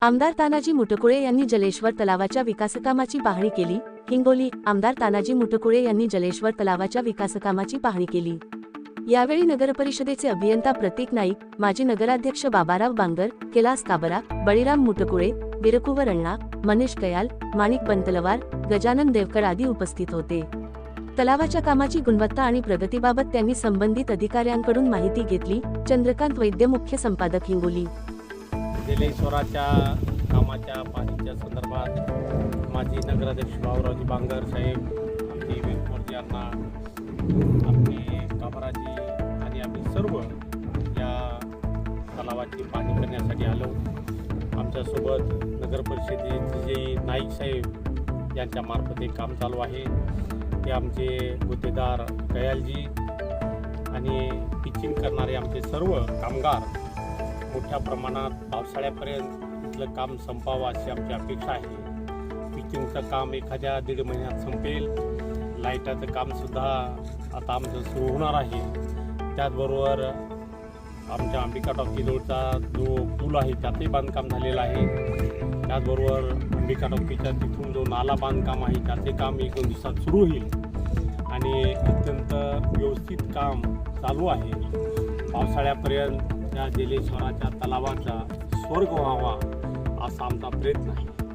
आमदार तानाजी मुटकुळे यांनी जलेश्वर तलावाच्या विकासकामाची पाहणी केली. हिंगोली आमदार तानाजी मुटकुळे यांनी जलेश्वर तलावाच्या विकासकामाची पाहणी केली. यावेळी नगरपरिषदेचे अभियंता प्रतीक नाईक माजी नगराध्यक्ष बाबाराव बांगर कैलास काबरा बळीराम मुटकुळे बिरकुवर अण्णा मनीष कयाल माणिक पंतलवार गजानन देवकर आदी उपस्थित होते. तलावाच्या कामाची गुणवत्ता आणि प्रगतीबाबत त्यांनी संबंधित अधिकाऱ्यांकडून माहिती घेतली. चंद्रकांत वैद्य मुख्य संपादक हिंगोली. जलेश्वराच्या कामाच्या पाणीच्या संदर्भात माजी नगराध्यक्ष भाऊरावजी बांगर साहेब आमचे विरकोरजी अण्णा आपले कामराजी आणि आम्ही सर्व या तलावाची पाणी करण्यासाठी आलो. आमच्यासोबत नगर परिषदेचे जे नाईक साहेब यांच्यामार्फत एक हे काम चालू आहे. ते आमचे गुत्तेदार दयालजी आणि पिचिंग करणारे आमचे सर्व कामगार मोठ्या प्रमाणात पावसाळ्यापर्यंत इथलं काम संपावं अशी आमची अपेक्षा आहे. पिचिंगचं काम एखाद्या दीड महिन्यात संपेल. लाईटाचं कामसुद्धा आता आमचं सुरू होणार आहे. त्याचबरोबर आमच्या अंबिका टॉकीजवळचा जो पूल आहे त्याचंही बांधकाम झालेलं आहे. त्याचबरोबर अंबिका टॉकीच्या तिथून जो नाला बांधकाम आहे त्याचे काम एक दोन दिवसात सुरू होईल. आणि अत्यंत व्यवस्थित काम चालू आहे. पावसाळ्यापर्यंत त्या जलेश्वराच्या तलावाचा स्वर्ग व्हावा असा आमचा प्रयत्न आहे.